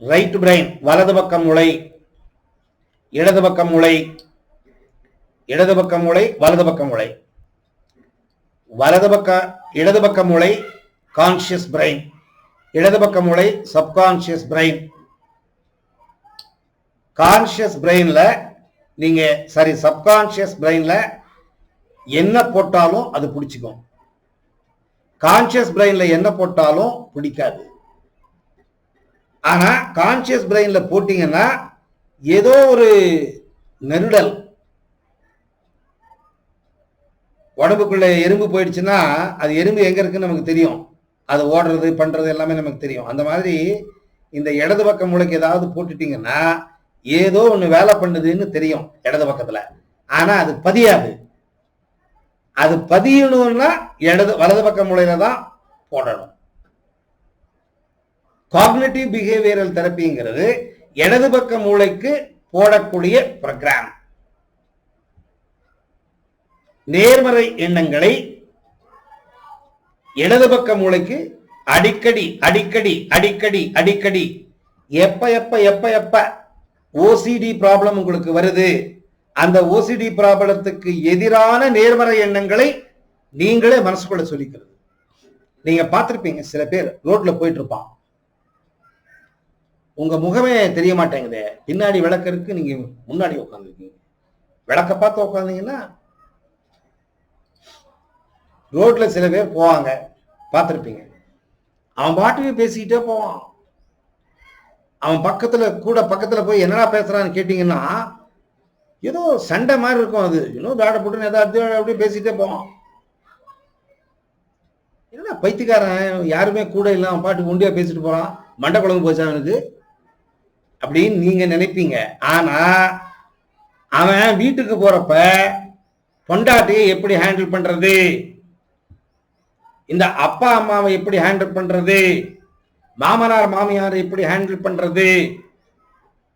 Right brain வலது பக்கம் மூளை இடது பக்கம் மூளை இடது பக்கம் மூளை வலது பக்கம் மூளை. வலது பக்க இடது பக்க மூளை கான்சியஸ் பிரெயின் இடது பக்க மூளை சப்கான்சியஸ் பிரெயின் கான்சியஸ் பிரெயின்ல நீங்க சாரி சப்கான்சியஸ் பிரெயின்ல என்ன போட்டாலும் அது பிடிச்சிக்கும். கான்சியஸ் பிரெயின்ல என்ன போட்டாலும் பிடிக்காது. ஆனால் கான்சியஸ் பிரெயினில் போட்டிங்கன்னா ஏதோ ஒரு நெருடல் உடம்புக்குள்ளே எறும்பு போயிடுச்சுன்னா அது எறும்பு எங்கே இருக்குன்னு நமக்கு தெரியும். அது ஓடுறது பண்ணுறது எல்லாமே நமக்கு தெரியும். அந்த மாதிரி இந்த இடது பக்க மூளைக்கு ஏதாவது போட்டுட்டிங்கன்னா ஏதோ ஒன்று வேலை பண்ணுதுன்னு தெரியும் இடது பக்கத்தில். ஆனால் அது பதியாது. அது பதியணும்னா இடது வலது பக்க மூளையில தான் போடணும். காக்னேட்டிவ் பிஹேவியரல் தெரப்பிங்கிறது இடது பக்க மூளைக்கு போடக்கூடிய ப்ரோக்ராம் நேர்மறை எண்ணங்களை இடது பக்க மூளைக்கு அடிக்கடி அடிக்கடி அடிக்கடி அடிக்கடி எப்ப எப்ப எப்ப எப்ப ஓசிடி ப்ராப்ளம் உங்களுக்கு வருது. அந்த ஓசிடி ப்ராப்ளத்துக்கு எதிரான நேர்மறை எண்ணங்களை நீங்களே மனசுக்குள்ள சொல்லிக்கிறது. நீங்க பார்த்துருப்பீங்க சில பேர் ரோட்ல போயிட்டு இருப்பான் உங்க முகமே தெரிய மாட்டேங்குதே பின்னாடி விளக்கருக்கு நீங்க முன்னாடி உட்காந்துருக்கீங்க விளக்க பார்த்து உட்காந்தீங்கன்னா ரோட்ல சில பேர் போவாங்க பார்த்துருப்பீங்க. அவன் பாட்டுக்கு பேசிக்கிட்டே போவான். அவன் பக்கத்துல கூட பக்கத்துல போய் என்னடா பேசுறான்னு கேட்டீங்கன்னா ஏதோ சண்டை மாதிரி இருக்கும் அது. இன்னும் தாட போட்டுன்னு ஏதாவது அப்படியே பேசிட்டே போவான். என்னடா பைத்தியக்காரன்? யாருமே கூட இல்லை அவன் பாட்டுக்கு ஒண்டியா பேசிட்டு போறான். மண்டை குழம்பு போச்சு அவனுக்கு அப்படின்னு நீங்க நினைப்பீங்க. ஆனா அவன் வீட்டுக்கு போறப்ப பொண்டாட்டியை எப்படி ஹேண்டில் பண்றது? இந்த அப்பா அம்மாவை எப்படி ஹேண்டில் பண்றது? மாமனார் மாமியாரை எப்படி ஹேண்டில் பண்றது?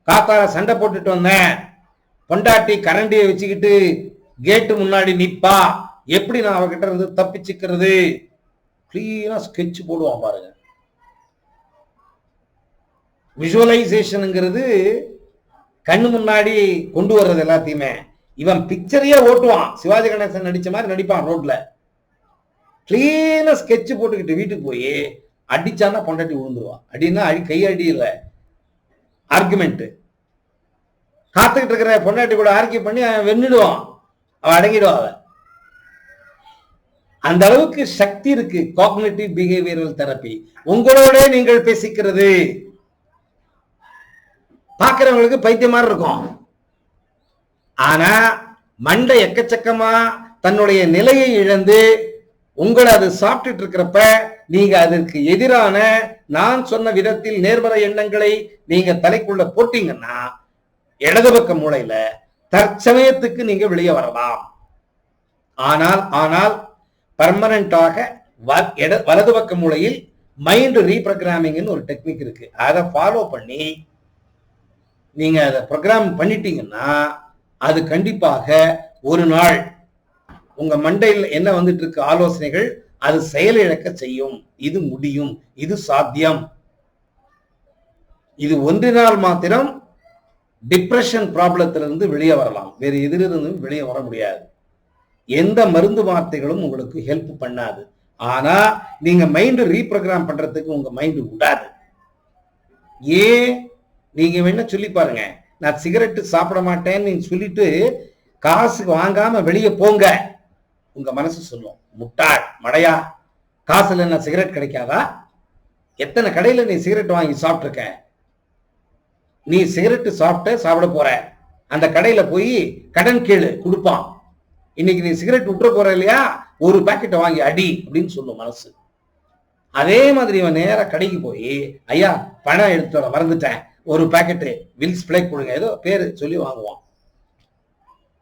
காத்தால சண்டை போட்டுட்டு வந்தேன் பொண்டாட்டி கரண்டியை வச்சுக்கிட்டு கேட்டு முன்னாடி நிப்பா. எப்படி நான் அவகிட்ட இருந்து தப்பிச்சுக்கிறது? கிளீனா ஸ்கெட்ச் போடுவான் பாருங்க. விஷுவலைசேஷனுங்கிறது கண்ணு முன்னாடி கொண்டு வர்றது எல்லாத்தையுமே. இவன் பிக்சரையே ஓட்டுவான். சிவாஜி கணேசன் நடிச்ச மாதிரி நடிப்பான் ரோட்ல. கிளீனா ஸ்கெட்ச் போட்டுக்கிட்டு வீட்டுக்கு போய் அடிச்சான்னா பொண்டாட்டி விழுந்துருவான் அடின்னா அடி கை அடி இல்லை. ஆர்குமெண்ட் காத்துக்கிட்டு இருக்கிற பொண்டாட்டி கூட ஆர்கியூ பண்ணி அவன் வென்னுடுவான். அவன் அடங்கிடுவான் அவன். அந்த அளவுக்கு சக்தி இருக்கு. காக்னேட்டிவ் பிஹேவியரல் தெரப்பி உங்களோட நீங்கள் பேசிக்கிறது. பார்க்குறவங்களுக்கு பைத்தியம் மாதிரி இருக்கும். ஆனா மண்டை எக்கச்சக்கமா தன்னுடைய நிலையை இழந்து உங்களை அது சாப்பிட்டுட்டு இருக்கிறப்ப நீங்க அதற்கு எதிரான நான் சொன்ன விதத்தில் நேர்மறை எண்ணங்களை நீங்க தலைக்குள்ள போட்டீங்கன்னா இடது பக்க மூளையில தற்சமயத்துக்கு நீங்க வெளியே வரலாம். ஆனால் ஆனால் பர்மனண்டாக வலது பக்க மூளையில் மைண்ட் ரீப்ரோகிராமிங்னு ஒரு டெக்னிக் இருக்கு. அதை ஃபாலோ பண்ணி நீங்க அதை ப்ரோக்ராம் பண்ணிட்டீங்கன்னா அது கண்டிப்பாக ஒரு நாள் உங்க மண்டையில் என்ன வந்துட்டு இருக்கு? ஆலோசனைகள் அது செயலிழக்க செய்யும். இது முடியும். இது சாத்தியம். இது ஒன்றினால் மாத்திரம் டிப்ரெஷன் ப்ராப்ளத்திலிருந்து வெளியே வரலாம். வேறு எதிலிருந்தும் வெளியே வர முடியாது. எந்த மருந்து வார்த்தைகளும் உங்களுக்கு ஹெல்ப் பண்ணாது. ஆனா நீங்க மைண்ட் ரீப்ரோக்ராம் பண்றதுக்கு உங்க மைண்ட் விடாது ஏன் நீங்க வேணா சொல்லி பாருங்க. நான் சிகரெட்டு சாப்பிட மாட்டேன்னு சொல்லிட்டு காசு வாங்காம வெளியே போங்க. உங்க மனசு சொல்லும் முட்டாள் மடையா. காசுல என்ன சிகரெட் கிடைக்காதா? எத்தனை கடையில நீ சிகரெட் வாங்கி சாப்பிட்டுருக்க? நீ சிகரெட்டு சாப்பிட்ட சாப்பிட போற. அந்த கடையில போய் கடன் கேளு கொடுப்பான். இன்னைக்கு நீ சிகரெட் விட்டுற போற இல்லையா? ஒரு பாக்கெட்டை வாங்கி அடி அப்படின்னு சொல்லும் மனசு. அதே மாதிரி இவன் நேர கடைக்கு போய் ஐயா பணம் எடுத்து மறந்துட்டேன். ஒரு பேக்கெட்டு வில்ஸ் பிளேக் கொடுங்க ஏதோ பேர் சொல்லி வாங்குவான்.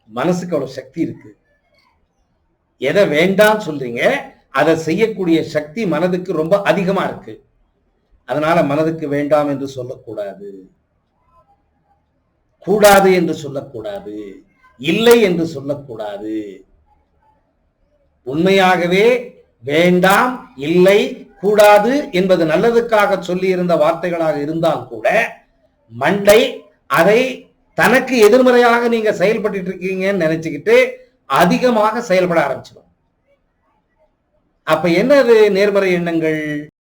மனசுக்கு அவ்வளவு சக்தி இருக்கு. எதை வேண்டாம் சொல்றீங்க அதை செய்யக்கூடிய சக்தி மனதுக்கு ரொம்ப அதிகமா இருக்கு. அதனால மனதுக்கு வேண்டாம் என்று சொல்லக்கூடாது. கூடாது என்று சொல்லக்கூடாது. இல்லை என்று சொல்லக்கூடாது. உண்மையாகவே வேண்டாம் இல்லை கூடாது என்பது நல்லதுக்காக சொல்லி இருந்த வார்த்தைகளாக இருந்தால் கூட மண்டை அதை தனக்கு எதிர்மறையாக நீங்க செயல்பட்டு இருக்கீங்கன்னு நினைச்சுக்கிட்டு அதிகமாக செயல்பட ஆரம்பிச்சிடும். அப்ப என்னது நேர்மறை எண்ணங்கள்?